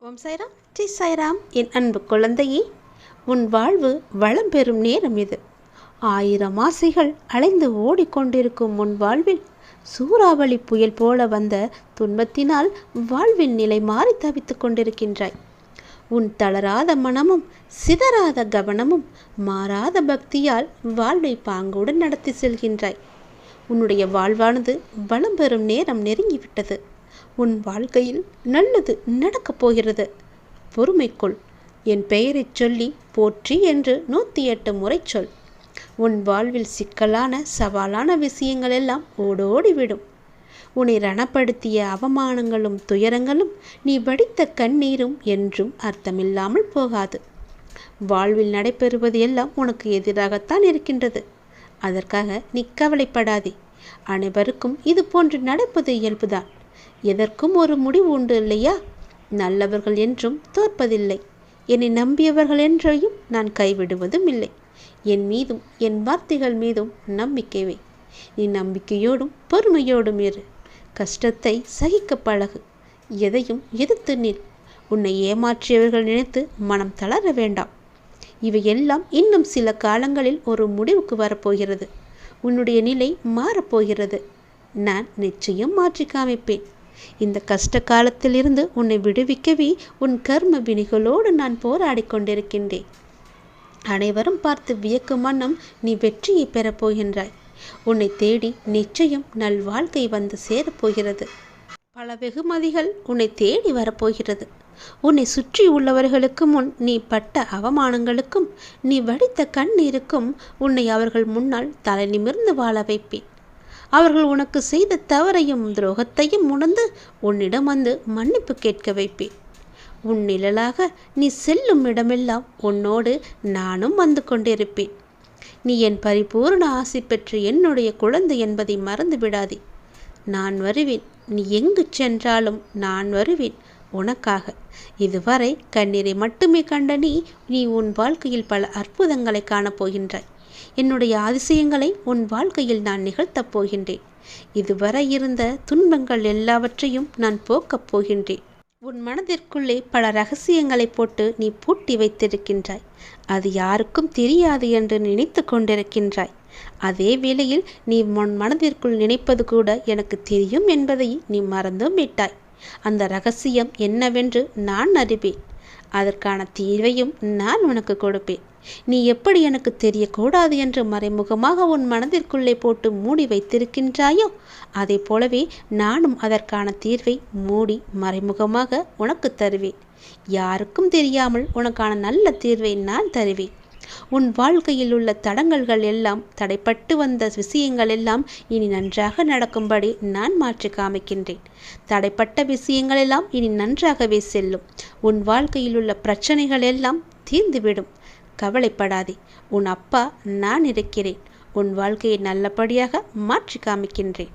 ஓம் சாய்ராம். ஜி சாய்ராம். என் அன்பு குழந்தையே உன் வாழ்வு வளம் பெறும் நேரம் இது. ஆயிரம் ஆசைகள் அலைந்து ஓடிக்கொண்டிருக்கும் உன் வாழ்வில் சூறாவளி புயல் போல வந்த துன்பத்தினால் வாழ்வின் நிலை மாறி தவித்துக் கொண்டிருக்கின்றாய். உன் தளராத மனமும் சிதறாத கவனமும் மாறாத பக்தியால் வாழ்வை பாங்குடன் நடத்தி செல்கின்றாய். உன்னுடைய வாழ்வானது வளம் பெறும் நேரம் நெருங்கிவிட்டது. உன் வாழ்க்கையில் நல்லது நடக்கப் போகிறது. பொறுமைக்குள் என் பெயரைச் சொல்லி போற்றி என்று நூற்றி எட்டு முறை சொல். உன் வாழ்வில் சிக்கலான சவாலான விஷயங்கள் எல்லாம் ஓடோடிவிடும். உன்னை ரணப்படுத்திய அவமானங்களும் துயரங்களும் நீ வடித்த கண்ணீரும் என்றும் அர்த்தமில்லாமல் போகாது. வாழ்வில் நடைபெறுவது எல்லாம் உனக்கு எதிராகத்தான் இருக்கின்றது. அதற்காக நீ கவலைப்படாதே. அனைவருக்கும் இது போன்று நடப்பது இயல்புதான். எதற்கும் ஒரு முடிவு உண்டு இல்லையா? நல்லவர்கள் என்றும் தோற்பதில்லை. என்னை நம்பியவர்கள் என்றையும் நான் கைவிடுவதும் இல்லை. என் மீதும் என் வார்த்தைகள் மீதும் நம்பிக்கைவே நீ நம்பிக்கையோடும் பொறுமையோடும் இரு. கஷ்டத்தை சகிக்க பழகு. எதையும் எதிர்த்து நில். உன்னை ஏமாற்றியவர்கள் நினைத்து மனம் தளர வேண்டாம். இவையெல்லாம் இன்னும் சில காலங்களில் ஒரு முடிவுக்கு வரப்போகிறது. உன்னுடைய நிலை மாறப்போகிறது. நான் நிச்சயம் மாற்றி காமிப்பேன். இந்த கஷ்ட காலத்திலிருந்து உன்னை விடுவிக்கவே உன் கர்ம வினிகளோடு நான் போராடி கொண்டிருக்கின்றேன். அனைவரும் பார்த்து வியக்கும் வண்ணம் நீ வெற்றியை பெறப்போகின்றாய் உன்னை தேடி நிச்சயம் நல் வாழ்க்கை வந்து சேரப்போகிறது பல வெகுமதிகள் உன்னை தேடி வரப்போகிறது உன்னை சுற்றி உள்ளவர்களுக்கு முன் நீ பட்ட அவமானங்களுக்கும் நீ வடித்த கண்ணீருக்கும் உன்னை அவர்கள் முன்னால் தலை நிமிர்ந்து வாழ வைப்பேன். அவர்கள் உனக்கு செய்த தவறையும் துரோகத்தையும் உணர்ந்து உன்னிடம் வந்து மன்னிப்பு கேட்க வைப்பேன். உன் நிழலாக நீ செல்லும் இடமெல்லாம் உன்னோடு நானும் வந்து கொண்டிருப்பேன். நீ என் பரிபூர்ண ஆசை பெற்று என்னுடைய குழந்தை என்பதை மறந்து விடாதே. நான் வருவேன். நீ எங்கு சென்றாலும் நான் வருவேன். உனக்காக. இதுவரை கண்ணீரை மட்டுமே கண்ட நீ நீ உன் வாழ்க்கையில் பல அற்புதங்களை காணப்போகின்றாய். என்னுடைய அதிசயங்களை உன் வாழ்க்கையில் நான் நிகழ்த்தப் போகின்றேன். இதுவரை இருந்த துன்பங்கள் எல்லாவற்றையும் நான் போக்கப் போகின்றேன். உன் மனதிற்குள்ளே பல ரகசியங்களை போட்டு நீ பூட்டி வைத்திருக்கின்றாய். அது யாருக்கும் தெரியாது என்று நினைத்து கொண்டிருக்கின்றாய். அதே வேளையில் நீ உன் மனதிற்குள் நினைப்பது கூட எனக்கு தெரியும் என்பதை நீ மறந்தும் விட்டாய். அந்த ரகசியம் என்னவென்று நான் அறிவேன். அதற்கான தீர்வையும் நான் உனக்கு கொடுப்பேன். நீ எப்படி எனக்கு தெரியக்கூடாது என்று மறைமுகமாக உன் மனதிற்குள்ளே போட்டு மூடி வைத்திருக்கின்றாயோ? அதை போலவே நானும் அதற்கான தீர்வை மூடி மறைமுகமாக உனக்கு தருவேன். யாருக்கும் தெரியாமல் உனக்கான நல்ல தீர்வை நான் தருவேன். உன் வாழ்க்கையில் உள்ள தடங்கல்கள் எல்லாம் தடைப்பட்டு வந்த விஷயங்கள் எல்லாம் இனி நன்றாக நடக்கும்படி நான் மாற்றி காமிக்கின்றேன். தடைப்பட்ட விஷயங்கள் எல்லாம் இனி நன்றாகவே செல்லும். உன் வாழ்க்கையில் உள்ள பிரச்சனைகள் எல்லாம் தீர்ந்துவிடும். கவலைப்படாதே. உன் அப்பா நான் இருக்கிறேன். உன் வாழ்க்கையை நல்லபடியாக மாற்றி காமிக்கின்றேன்.